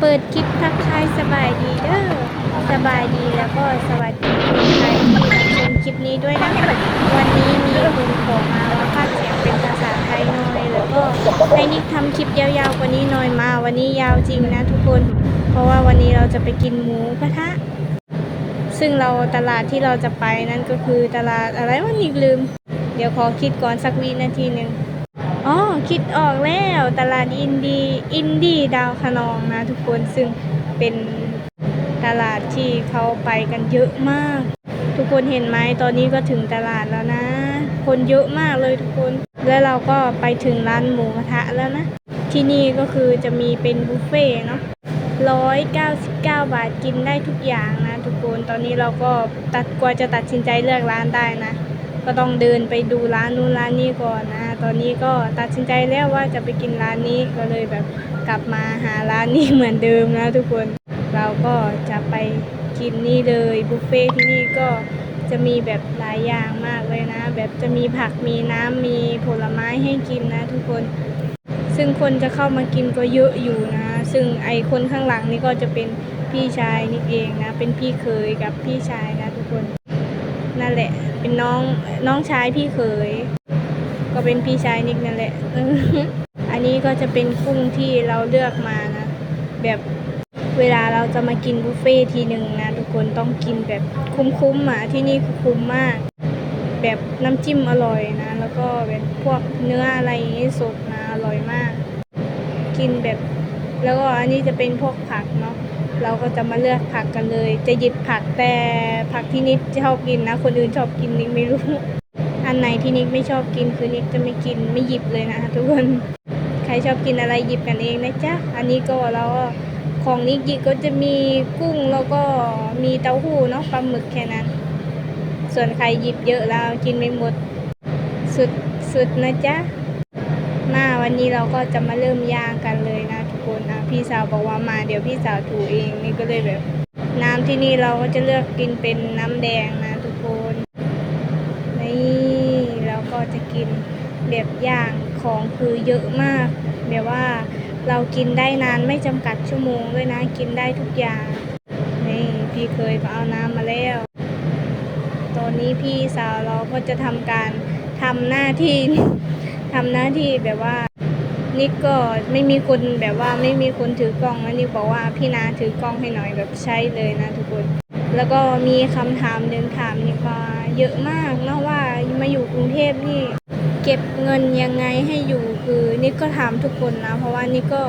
เปิดคลิปทักทายสบายดีเด้อสบายดีแล้วก็สวัสดีคนไทยที่รับชมคลิปนี้ด้วยนะวันนี้มีคนขอมาว่าภาคเสียงเป็นภาษาไทยหน่อยแล้วก็ให้นิกทำคลิปยาวๆกว่านี้หน่อยมา วันนี้ยาวจริงนะทุกคน เพราะว่าวันนี้เราจะไปกินหมูกระทะซึ่งเราตลาดที่เราจะไปนั่นก็คือตลาดอะไรวะนิกลืม เดี๋ยวขอคิดก่อนสักวินาทีหนึ่ง อ๋อคิดออกแล้วตลาดอินดีอินดี้ดาวคะนองนะทุกคนซึ่งเป็นตลาดที่เขาไปกันเยอะมาก ทุกคนเห็นไหมตอนนี้ก็ถึงตลาดแล้วนะ คนเยอะมากเลยทุกคน แล้วเราก็ไปถึงร้านหมูกระทะแล้วนะ ที่นี่ก็คือจะมีเป็นบุฟเฟ่เนาะร้อยเก้าสิบเก้าบาทกินได้ทุกอย่างนะ ทุกคนตอนนี้เราก็ตัดกว่าจะตัดสินใจเลือกร้านได้นะ ก็ต้องเดินไปดูร้านนู้นร้านนี้ก่อนนะ ตอนนี้ก็ตัดสินใจแล้วว่าจะไปกินร้านนี้ก็เลยแบบกลับมาหาร้านนี้เหมือนเดิมนะทุกคน เราก็จะไปกินนี่เลยบุฟเฟ่ที่นี่ก็จะมีแบบหลายอย่างมากเลยนะ แบบจะมีผักมีน้ำมีผลไม้ให้กินนะทุกคน ซึ่งคนจะเข้ามากินก็เยอะอยู่นะ ซึ่งไอคนข้างหลังนี่ก็จะเป็นพี่ชายนิกเองนะ เป็นพี่เคยกับพี่ชายนะทุกคน นั่นแหละ เป็นน้องน้องชายพี่เขยก็เป็นพี่ชายนิกนั่นแหละอันนี้ก็จะเป็นกุ้งที่เราเลือกมานะแบบเวลาเราจะมากินบุฟเฟ่ทีหนึ่งนะทุกคนต้องกินแบบคุ้มๆอะที่นี่คือคุ้มมาก แบบน้ำจิ้มอร่อยนะ แล้วก็แบบพวกเนื้ออะไรอย่างงี้สดนะอร่อยมาก กินแบบ แล้วก็อันนี้จะเป็นพวกผักเนาะ เราก็จะมาเลือกผักกันเลย จะหยิบผักแต่ผักที่นิกชอบกินนะ คนอื่นชอบกินนิกไม่รู้ อันไหนที่นิกไม่ชอบกินคือนิกจะไม่กินไม่หยิบเลยนะทุกคน ใครชอบกินอะไรหยิบกันเองนะจ๊ะ อันนี้ก็เราก็ของนิกหยิบก็จะมีกุ้งแล้วก็มีเต้าหู้เนาะปลาหมึกแค่นั้น ส่วนใครหยิบเยอะแล้วกินไม่หมด สุดสุดนะจ๊ะมาวันนี้เราก็จะมาเริ่มย่างกันเลยนะทุกคน พี่สาวบอกว่ามาเดี๋ยวพี่สาวถูเองนี่ก็เลยแบบ น้ำที่นี่เราก็จะเลือกกินเป็นน้ำแดงนะทุกคนนี่เราก็จะกินแบบย่างของคือเยอะมากแบบว่าเรากินได้นานไม่จำกัดชั่วโมงด้วยนะกินได้ทุกอย่างนี่พี่เคยก็เอาน้ำมาแล้ว ตอนนี้พี่สาวเราก็จะทำการทำหน้าที่ทำหน้าที่แบบว่า นิกก็ไม่มีคนแบบว่าไม่มีคนถือกล้องแล้วนิกบอกว่าพี่นาถือกล้องให้หน่อยแบบใช่เลยนะทุกคน แล้วก็มีคำถามหนึ่งถามนิกว่าเยอะมากเนาะว่ามาอยู่กรุงเทพนี่เก็บเงินยังไงให้อยู่คือนิกก็ถามทุกคนนะ เพราะว่านิกก็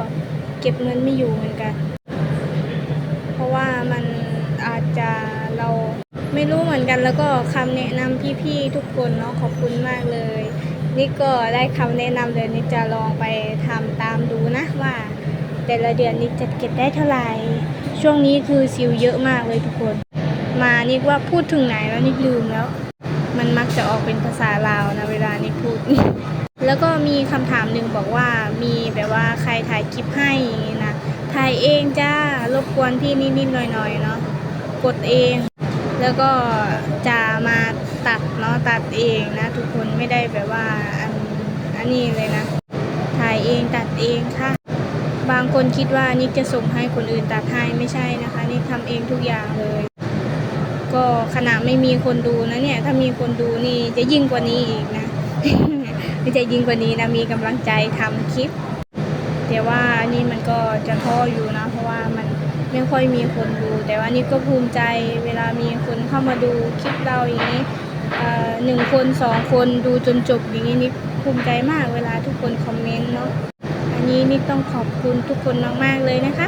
เก็บเงินไม่อยู่เหมือนกัน เพราะว่ามันอาจจะเราไม่รู้เหมือนกันแล้วก็คำแนะนำพี่ๆทุกคนเนาะขอบคุณมากเลย นี่ก็ได้คำแนะนำเลยนี่จะลองไปทำตามดูนะว่า แต่ละเดือนนี่จะเก็บได้เท่าไหร่ ช่วงนี้คือซิลเยอะมากเลยทุกคน มานี่ว่าพูดถึงไหนแล้วนี่ลืมแล้ว มันมักจะออกเป็นภาษาลาวนะเวลานี่พูด แล้วก็มีคำถามหนึ่งบอกว่ามีแบบว่าใครถ่ายคลิปให้อย่างงี้นะถ่ายเองจ้ารบกวนพี่นิดๆหน่อยๆเนาะกดเอง แล้วก็จะมา ตัดเนาะตัดเองนะ ทุกคนไม่ได้แบบว่าอันอันนี้เลยนะ ถ่ายเองตัดเองค่ะ บางคนคิดว่านิกจะส่งให้คนอื่นตัดให้ไม่ใช่นะคะนิกทำเองทุกอย่างเลย ก็ขณะไม่มีคนดูนะเนี่ย ถ้ามีคนดูนี่จะยิ่งกว่านี้อีกนะจะยิ่งกว่านี้นะมีกำลังใจทำคลิปแต่ว่านี่มันก็จะท้ออยู่นะ เพราะว่ามันไม่ค่อยมีคนดู แต่ว่านี่ก็ภูมิใจเวลามีคนเข้ามาดูคลิปเราอย่างนี้ หนึ่งคนสองคนดูจนจบอย่างนี้นี่ภูมิใจมากเวลาทุกคนคอมเมนต์เนาะอันนี้นี่ต้องขอบคุณทุกคนมากๆเลยนะคะ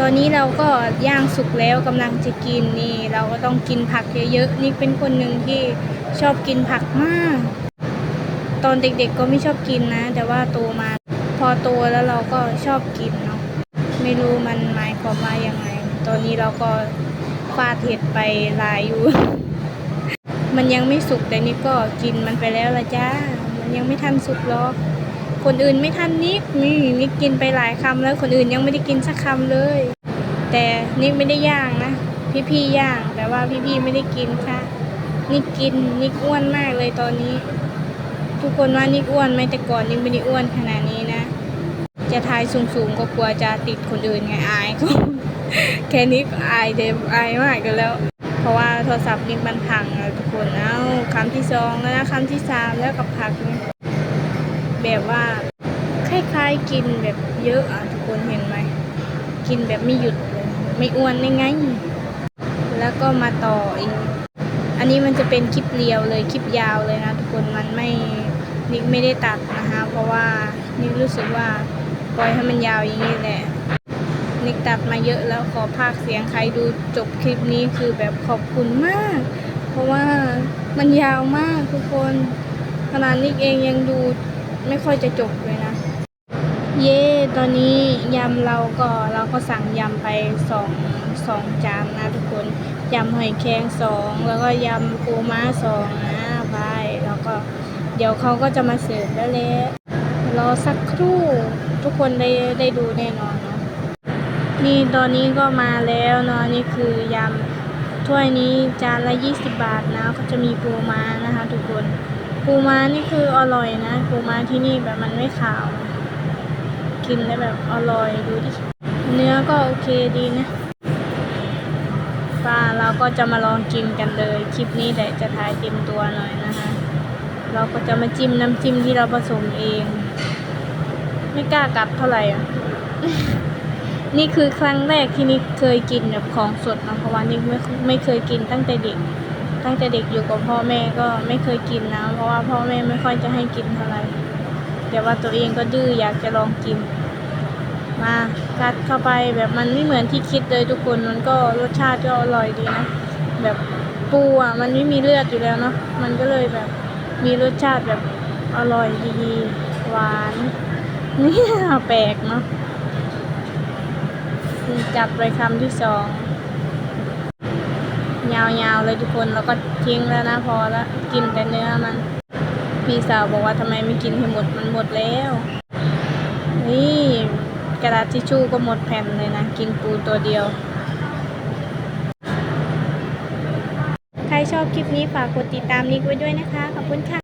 ตอนนี้เราก็ย่างสุกแล้วกำลังจะกินนี่ เราก็ต้องกินผักเยอะๆนี่เป็นคนหนึ่งที่ชอบกินผักมาก ตอนเด็กๆก็ไม่ชอบกินนะ แต่ว่าโตมาพอโตแล้วเราก็ชอบกินเนาะไม่รู้มันหมายความว่ายังไง ตอนนี้เราก็ฟาดเห็ดไปหลายอยู่ มันยังไม่สุกแต่นี่ก็กินมันไปแล้วละจ้า มันยังไม่ทันสุกหรอก คนอื่นไม่ทันนิกนี่นิกกินไปหลายคำแล้วคนอื่นยังไม่ได้กินสักคำเลย แต่นิกไม่ได้ย่างนะ พี่ๆย่างแต่ว่าพี่ๆไม่ได้กินค่ะ นิกกินนิกอ้วนมากเลยตอนนี้ ทุกคนว่านิกอ้วนไหมแต่ก่อนนิกไม่ได้อ้วนขนาดนี้นะ จะทายสูงๆก็กลัวจะติดคนอื่นไงอายก็แค่นี้อายเดมอายมากกันแล้ว เพราะว่าโทรศัพท์นี่มันพังอะทุกคนเอ้าคำที่สองแล้วนะคำที่สามแล้วกับผักนี่แบบว่าคล้ายๆกินแบบเยอะอะทุกคนเห็นไหมกินแบบไม่หยุดเลยไม่อ้วนได้ไง แล้วก็มาต่ออีกอันนี้มันจะเป็นคลิปเรียวเลยคลิปยาวเลยนะทุกคนมันไม่นิกไม่ได้ตัดนะคะเพราะว่านิกรู้สึกว่าปล่อยให้มันยาวอย่างนี้แหละ นิกตัดมาเยอะแล้วขอภาคเสียงใครดูจบคลิปนี้คือแบบขอบคุณมาก เพราะว่ามันยาวมากทุกคนขนาดนิกเองยังดูไม่ค่อยจะจบเลยนะ เย่ตอนนี้ยำเราก็เราก็สั่งยำไปสองสองจานนะทุกคนยำหอยแครงสองแล้วก็ยำปูม้าสองนะไปแล้วก็เดี๋ยวเขาก็จะมาเสิร์ฟแล้วแหละรอสักครู่ทุกคนได้ได้ดูแน่นอน นี่ตอนนี้ก็มาแล้วเนาะนี่คือยำถ้วยนี้จานละ 20 บาทนะก็จะมีปูม้านะคะทุกคน ปูม้านี่คืออร่อยนะปูม้าที่นี่แบบมันไม่ขาว กินได้แบบอร่อยดูดิเนื้อก็โอเคดีนะป้าเราก็จะมาลองกินกันเลย คลิปนี้แต่จะถ่ายเต็มตัวหน่อยนะคะ เราก็จะมาจิ้มน้ำจิ้มที่เราผสมเอง ไม่กล้ากัดเท่าไหร่อะ นี่คือครั้งแรกที่นิกเคยกินแบบของสดนะเพราะว่านิกไม่ไม่เคยกินตั้งแต่เด็ก ตั้งแต่เด็กอยู่กับพ่อแม่ก็ไม่เคยกินนะ เพราะว่าพ่อแม่ไม่ค่อยจะให้กินเท่าไหร่แต่ว่าตัวเองก็ดื้ออยากจะลองกิน มากัดเข้าไปแบบมันไม่เหมือนที่คิดเลยทุกคนมันก็รสชาติก็อร่อยดีนะ แบบปูอะมันไม่มีเลือดอยู่แล้วเนาะมันก็เลยแบบมีรสชาติแบบอร่อยดีหวานนี่แปลกเนาะ จัดไปคำที่สองยาวๆเลยทุกคนแล้วก็ทิ้งแล้วนะพอแล้วกินแต่เนื้อมัน พี่สาวบอกว่าทำไมไม่กินให้หมดมันหมดแล้ว นี่กระดาษทิชชู่ก็หมดแผ่นเลยนะกินปูตัวเดียว ใครชอบคลิปนี้ฝากกดติดตามนิกไว้ด้วยนะคะ ขอบคุณค่ะ